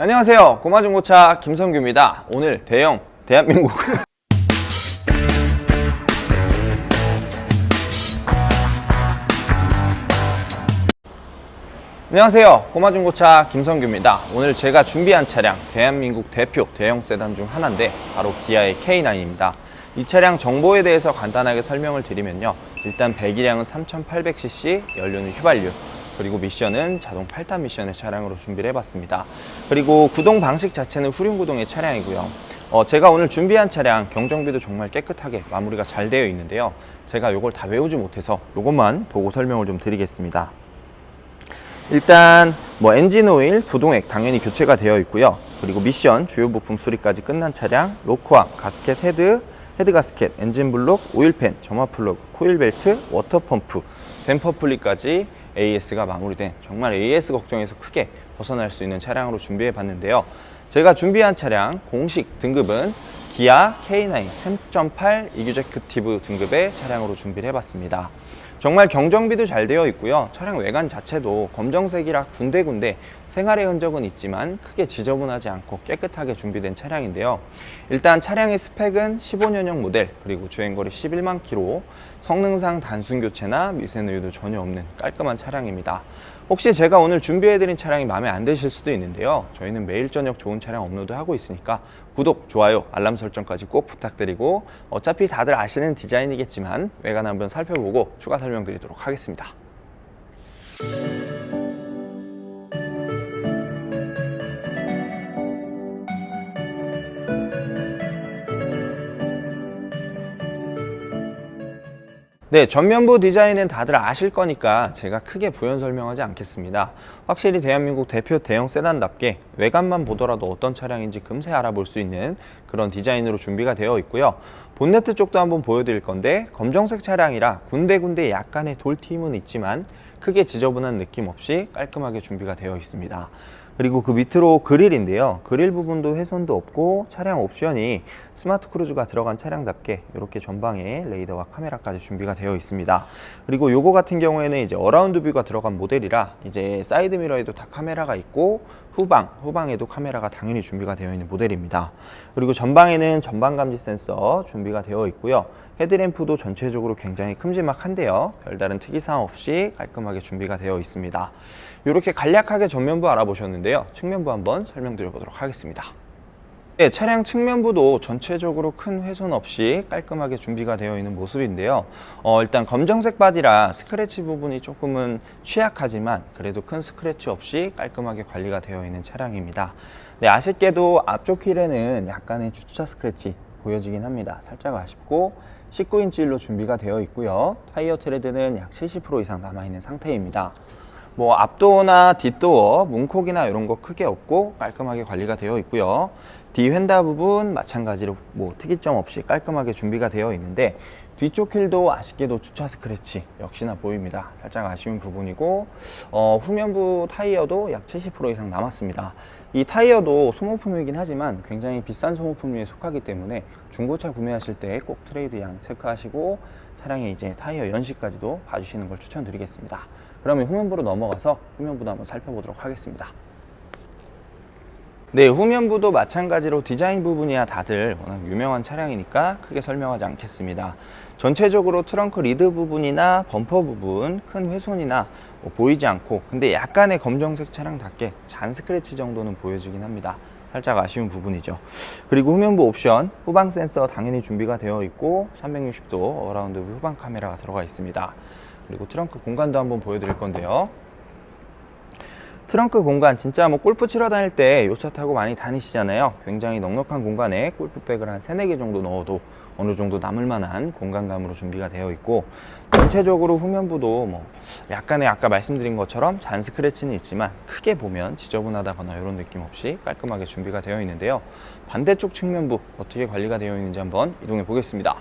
안녕하세요. 고마중고차 김성규입니다. 오늘 대형 대한민국 안녕하세요. 고마중고차 김성규입니다. 오늘 제가 준비한 차량 대한민국 대표 대형 세단 중 하나인데 바로 기아의 K9입니다. 이 차량 정보에 대해서 간단하게 설명을 드리면요. 일단 배기량은 3800cc, 연료는 휘발유, 그리고 미션은 자동 8단 미션의 차량으로 준비를 해봤습니다. 그리고 구동 방식 자체는 후륜 구동의 차량이고요. 어, 제가 오늘 준비한 차량 경정비도 정말 깨끗하게 마무리가 잘 되어 있는데요. 제가 이걸 다 외우지 못해서 이것만 보고 설명을 좀 드리겠습니다. 일단 뭐 엔진 오일, 부동액 당연히 교체가 되어 있고요. 그리고 미션 주요 부품 수리까지 끝난 차량, 로크암, 가스켓 헤드, 헤드 가스켓, 엔진 블록, 오일팬, 점화 플러그, 코일 벨트, 워터 펌프, 댐퍼 풀리까지 AS가 마무리된 정말 AS 걱정에서 크게 벗어날 수 있는 차량으로 준비해 봤는데요. 제가 준비한 차량 공식 등급은 기아 K9 3.8 이규제크티브 등급의 차량으로 준비를 해봤습니다. 정말 경정비도 잘 되어 있고요. 차량 외관 자체도 검정색이라 군데군데 생활의 흔적은 있지만 크게 지저분하지 않고 깨끗하게 준비된 차량인데요. 일단 차량의 스펙은 15년형 모델 그리고 주행거리 11만 킬로 성능상 단순 교체나 미세누유도 전혀 없는 깔끔한 차량입니다. 혹시 제가 오늘 준비해드린 차량이 마음에 안 드실 수도 있는데요. 저희는 매일 저녁 좋은 차량 업로드 하고 있으니까 구독, 좋아요, 알람 설정까지 꼭 부탁드리고 어차피 다들 아시는 디자인이겠지만 외관 한번 살펴보고 추가 설명드리도록 하겠습니다. 네, 전면부 디자인은 다들 아실 거니까 제가 크게 부연 설명하지 않겠습니다. 확실히 대한민국 대표 대형 세단답게 외관만 보더라도 어떤 차량인지 금세 알아볼 수 있는 그런 디자인으로 준비가 되어 있고요. 본네트 쪽도 한번 보여드릴 건데 검정색 차량이라 군데군데 약간의 돌팀은 있지만 크게 지저분한 느낌 없이 깔끔하게 준비가 되어 있습니다. 그리고 그 밑으로 그릴인데요. 그릴 부분도 훼손도 없고 차량 옵션이 스마트 크루즈가 들어간 차량답게 이렇게 전방에 레이더와 카메라까지 준비가 되어 있습니다. 그리고 요거 같은 경우에는 이제 어라운드 뷰가 들어간 모델이라 이제 사이드 미러에도 다 카메라가 있고 후방, 후방에도 카메라가 당연히 준비가 되어 있는 모델입니다. 그리고 전방에는 전방 감지 센서 준비가 되어 있고요. 헤드램프도 전체적으로 굉장히 큼지막한데요. 별다른 특이사항 없이 깔끔하게 준비가 되어 있습니다. 이렇게 간략하게 전면부 알아보셨는데요. 측면부 한번 설명드려 보도록 하겠습니다. 네, 차량 측면부도 전체적으로 큰 훼손 없이 깔끔하게 준비가 되어 있는 모습인데요. 어, 일단 검정색 바디라 스크래치 부분이 조금은 취약하지만 그래도 큰 스크래치 없이 깔끔하게 관리가 되어 있는 차량입니다. 네, 아쉽게도 앞쪽 휠에는 약간의 주차 스크래치 보여지긴 합니다. 살짝 아쉽고 19인치 힐로 준비가 되어 있고요. 타이어 트레드는 약 70% 이상 남아있는 상태입니다. 뭐 앞도어나 뒷도어, 문콕이나 이런 거 크게 없고 깔끔하게 관리가 되어 있고요. 뒤 휀다 부분 마찬가지로 뭐 특이점 없이 깔끔하게 준비가 되어 있는데 뒤쪽 휠도 아쉽게도 주차 스크래치 역시나 보입니다. 살짝 아쉬운 부분이고 어, 후면부 타이어도 약 70% 이상 남았습니다. 이 타이어도 소모품이긴 하지만 굉장히 비싼 소모품류에 속하기 때문에 중고차 구매하실 때 꼭 트레이드 양 체크하시고 차량의 이제 타이어 연식까지도 봐주시는 걸 추천드리겠습니다. 그러면 후면부로 넘어가서 후면부도 한번 살펴보도록 하겠습니다. 네, 후면부도 마찬가지로 디자인 부분이야 다들 워낙 유명한 차량이니까 크게 설명하지 않겠습니다. 전체적으로 트렁크 리드 부분이나 범퍼 부분 큰 훼손이나 뭐 보이지 않고 근데 약간의 검정색 차량답게 잔 스크래치 정도는 보여지긴 합니다. 살짝 아쉬운 부분이죠. 그리고 후면부 옵션 후방 센서 당연히 준비가 되어 있고 360도 어라운드 후방 카메라가 들어가 있습니다. 그리고 트렁크 공간도 한번 보여드릴 건데요. 트렁크 공간 진짜 뭐 골프 치러 다닐 때 요 차 타고 많이 다니시잖아요. 굉장히 넉넉한 공간에 골프백을 한 3, 4개 정도 넣어도 어느 정도 남을 만한 공간감으로 준비가 되어 있고 전체적으로 후면부도 뭐 약간의 아까 말씀드린 것처럼 잔 스크래치는 있지만 크게 보면 지저분하다거나 이런 느낌 없이 깔끔하게 준비가 되어 있는데요. 반대쪽 측면부 어떻게 관리가 되어 있는지 한번 이동해 보겠습니다.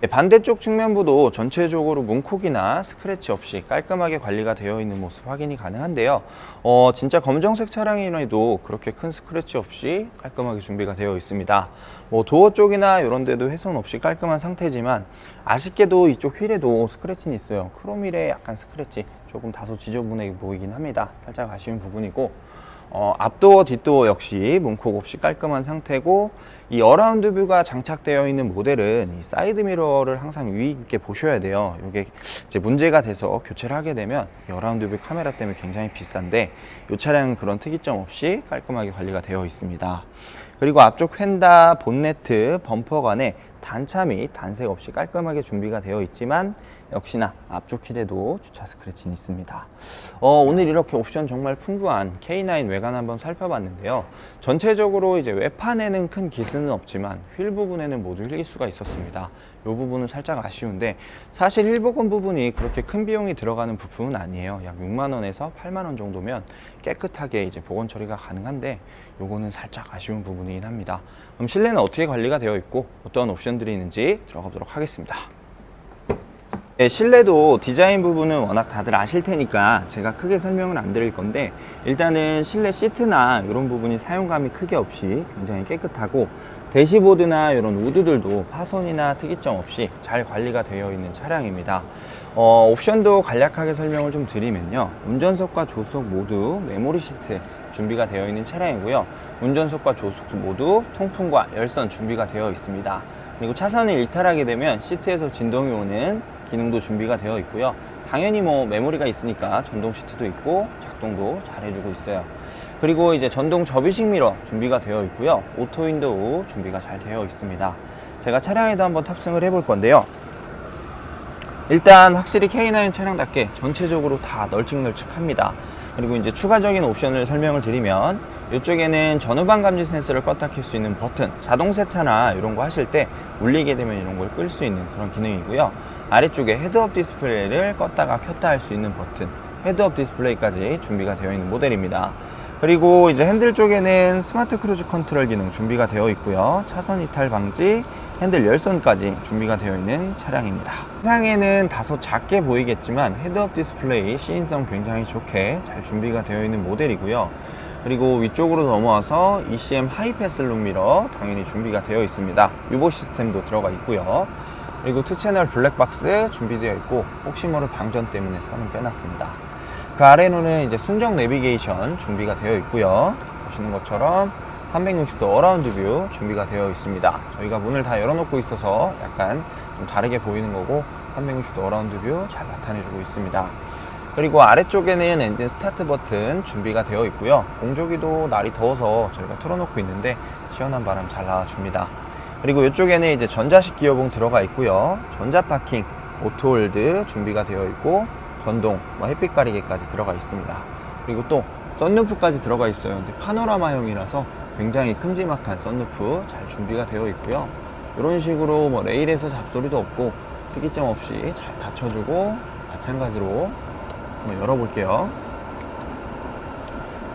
네, 반대쪽 측면부도 전체적으로 문콕이나 스크래치 없이 깔끔하게 관리가 되어 있는 모습 확인이 가능한데요. 어, 진짜 검정색 차량이라도 그렇게 큰 스크래치 없이 깔끔하게 준비가 되어 있습니다. 뭐 도어 쪽이나 이런 데도 훼손 없이 깔끔한 상태지만 아쉽게도 이쪽 휠에도 스크래치는 있어요. 크롬 휠에 약간 스크래치 조금 다소 지저분해 보이긴 합니다. 살짝 아쉬운 부분이고 어, 앞도어, 뒷도어 역시 문콕 없이 깔끔한 상태고 이 어라운드 뷰가 장착되어 있는 모델은 이 사이드 미러를 항상 유의 있게 보셔야 돼요. 이게 이제 문제가 돼서 교체를 하게 되면 이 어라운드 뷰 카메라 때문에 굉장히 비싼데 이 차량은 그런 특이점 없이 깔끔하게 관리가 되어 있습니다. 그리고 앞쪽 휀다, 본네트, 범퍼 간에 단차 및 단색 없이 깔끔하게 준비가 되어 있지만 역시나 앞쪽 휠에도 주차 스크래치는 있습니다. 어, 오늘 이렇게 옵션 정말 풍부한 K9 외관 한번 살펴봤는데요. 전체적으로 이제 외판에는 큰 기스는 없지만 휠 부분에는 모두 휠기수가 있었습니다. 이 부분은 살짝 아쉬운데 사실 휠 복원 부분이 그렇게 큰 비용이 들어가는 부품은 아니에요. 약 6만 원에서 8만 원 정도면 깨끗하게 이제 복원 처리가 가능한데 요거는 살짝 아쉬운 부분이긴 합니다. 그럼 실내는 어떻게 관리가 되어 있고 어떠한 옵션들이 있는지 들어가 보도록 하겠습니다. 네, 실내도 디자인 부분은 워낙 다들 아실 테니까 제가 크게 설명을 안 드릴 건데 일단은 실내 시트나 이런 부분이 사용감이 크게 없이 굉장히 깨끗하고 대시보드나 이런 우드들도 파손이나 특이점 없이 잘 관리가 되어 있는 차량입니다. 어, 옵션도 간략하게 설명을 좀 드리면요. 운전석과 조수석 모두 메모리 시트 준비가 되어 있는 차량이고요. 운전석과 조수석 모두 통풍과 열선 준비가 되어 있습니다. 그리고 차선을 일탈하게 되면 시트에서 진동이 오는 기능도 준비가 되어 있고요. 당연히 뭐 메모리가 있으니까 전동 시트도 있고 작동도 잘 해주고 있어요. 그리고 이제 전동 접이식 미러 준비가 되어 있고요. 오토 윈도우 준비가 잘 되어 있습니다. 제가 차량에도 한번 탑승을 해볼 건데요. 일단 확실히 K9 차량답게 전체적으로 다 널찍널찍합니다. 그리고 이제 추가적인 옵션을 설명을 드리면 이쪽에는 전후방 감지 센서를 껐다 켤 수 있는 버튼, 자동 세차나 이런 거 하실 때 울리게 되면 이런 걸 끌 수 있는 그런 기능이고요. 아래쪽에 헤드업 디스플레이를 껐다가 켰다 할 수 있는 버튼, 헤드업 디스플레이까지 준비가 되어 있는 모델입니다. 그리고 이제 핸들 쪽에는 스마트 크루즈 컨트롤 기능 준비가 되어 있고요. 차선 이탈 방지, 핸들 열선까지 준비가 되어 있는 차량입니다. 상에는 다소 작게 보이겠지만 헤드업 디스플레이 시인성 굉장히 좋게 잘 준비가 되어 있는 모델이고요. 그리고 위쪽으로 넘어와서 ECM 하이패스 룸미러 당연히 준비가 되어 있습니다. 유보 시스템도 들어가 있고요. 그리고 투채널 블랙박스 준비되어 있고 혹시 모를 방전 때문에 선은 빼놨습니다. 그 아래로는 이제 순정 내비게이션 준비가 되어 있고요. 보시는 것처럼 360도 어라운드 뷰 준비가 되어 있습니다. 저희가 문을 다 열어놓고 있어서 약간 좀 다르게 보이는 거고 360도 어라운드 뷰 잘 나타내주고 있습니다. 그리고 아래쪽에는 엔진 스타트 버튼 준비가 되어 있고요. 공조기도 날이 더워서 저희가 틀어놓고 있는데 시원한 바람 잘 나와줍니다. 그리고 이쪽에는 이제 전자식 기어봉 들어가 있고요. 전자 파킹, 오토홀드 준비가 되어 있고 전동, 뭐 햇빛 가리개까지 들어가 있습니다. 그리고 또 썬루프까지 들어가 있어요. 근데 파노라마형이라서 굉장히 큼지막한 썬루프 잘 준비가 되어 있고요. 이런 식으로 뭐 레일에서 잡소리도 없고 특이점 없이 잘 닫혀주고 마찬가지로 한번 열어볼게요.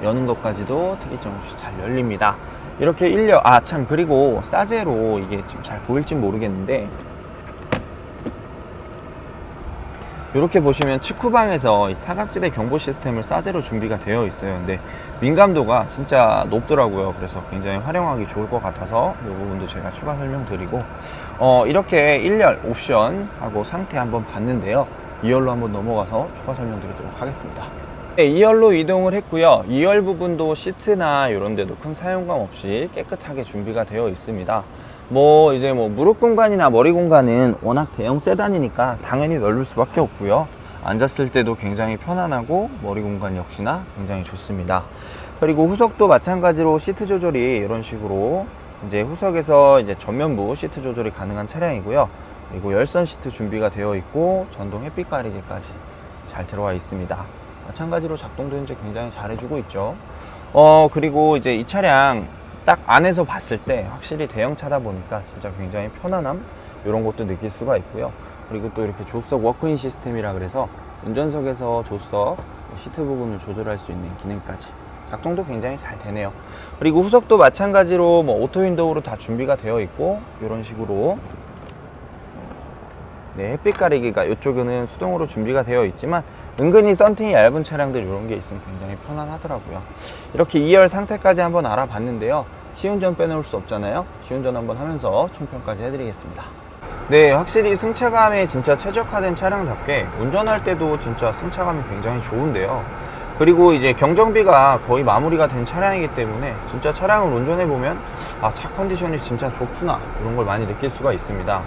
여는 것까지도 특이점 없이 잘 열립니다. 이렇게 1열, 아, 참, 그리고 싸제로 이게 지금 잘 보일지 모르겠는데, 이렇게 보시면 측후방에서 이 사각지대 경보 시스템을 싸제로 준비가 되어 있어요. 근데 민감도가 진짜 높더라고요. 그래서 굉장히 활용하기 좋을 것 같아서 이 부분도 제가 추가 설명드리고, 어, 이렇게 1열 옵션하고 상태 한번 봤는데요. 2열로 한번 넘어가서 추가 설명드리도록 하겠습니다. 네, 2열로 이동을 했고요. 2열 부분도 시트나 이런 데도 큰 사용감 없이 깨끗하게 준비가 되어 있습니다. 뭐 이제 뭐 무릎 공간이나 머리 공간은 워낙 대형 세단이니까 당연히 넓을 수밖에 없고요. 앉았을 때도 굉장히 편안하고 머리 공간 역시나 굉장히 좋습니다. 그리고 후석도 마찬가지로 시트 조절이 이런 식으로 이제 후석에서 이제 전면부 시트 조절이 가능한 차량이고요. 그리고 열선 시트 준비가 되어 있고 전동 햇빛 가리개까지 잘 들어와 있습니다. 마찬가지로 작동도 현재 굉장히 잘 해주고 있죠. 어, 그리고 이제 이 차량 딱 안에서 봤을 때 확실히 대형차다 보니까 진짜 굉장히 편안함 이런 것도 느낄 수가 있고요. 그리고 또 이렇게 조수석 워크인 시스템이라 그래서 운전석에서 조수석 시트 부분을 조절할 수 있는 기능까지 작동도 굉장히 잘 되네요. 그리고 후석도 마찬가지로 뭐 오토 윈도우로 다 준비가 되어 있고 이런 식으로 네, 햇빛 가리기가 이쪽에는 수동으로 준비가 되어 있지만 은근히 썬팅이 얇은 차량들 이런 게 있으면 굉장히 편안하더라고요. 이렇게 2열 상태까지 한번 알아봤는데요. 시운전 빼놓을 수 없잖아요. 시운전 한번 하면서 총평까지 해드리겠습니다. 네, 확실히 승차감에 진짜 최적화된 차량답게 운전할 때도 진짜 승차감이 굉장히 좋은데요. 그리고 이제 경정비가 거의 마무리가 된 차량이기 때문에 진짜 차량을 운전해 보면 아 차 컨디션이 진짜 좋구나 이런 걸 많이 느낄 수가 있습니다.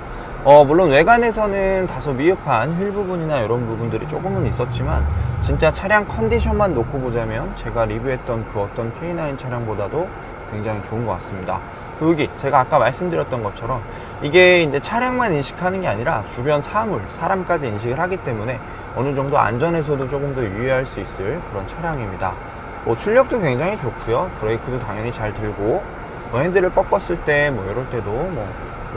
어 물론 외관에서는 다소 미흡한 휠 부분이나 이런 부분들이 조금은 있었지만 진짜 차량 컨디션만 놓고 보자면 제가 리뷰했던 그 어떤 K9 차량보다도 굉장히 좋은 것 같습니다. 여기 제가 아까 말씀드렸던 것처럼 이게 이제 차량만 인식하는 게 아니라 주변 사물, 사람까지 인식을 하기 때문에 어느 정도 안전에서도 조금 더 유의할 수 있을 그런 차량입니다. 뭐 출력도 굉장히 좋고요. 브레이크도 당연히 잘 들고 뭐 핸들을 꺾었을 때 뭐 이럴 때도 뭐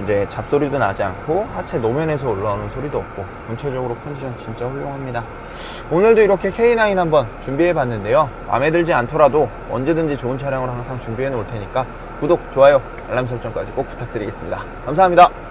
이제 잡소리도 나지 않고 하체 노면에서 올라오는 소리도 없고 전체적으로 컨디션 진짜 훌륭합니다. 오늘도 이렇게 K9 한번 준비해 봤는데요. 마음에 들지 않더라도 언제든지 좋은 차량으로 항상 준비해 놓을 테니까 구독, 좋아요, 알람 설정까지 꼭 부탁드리겠습니다. 감사합니다.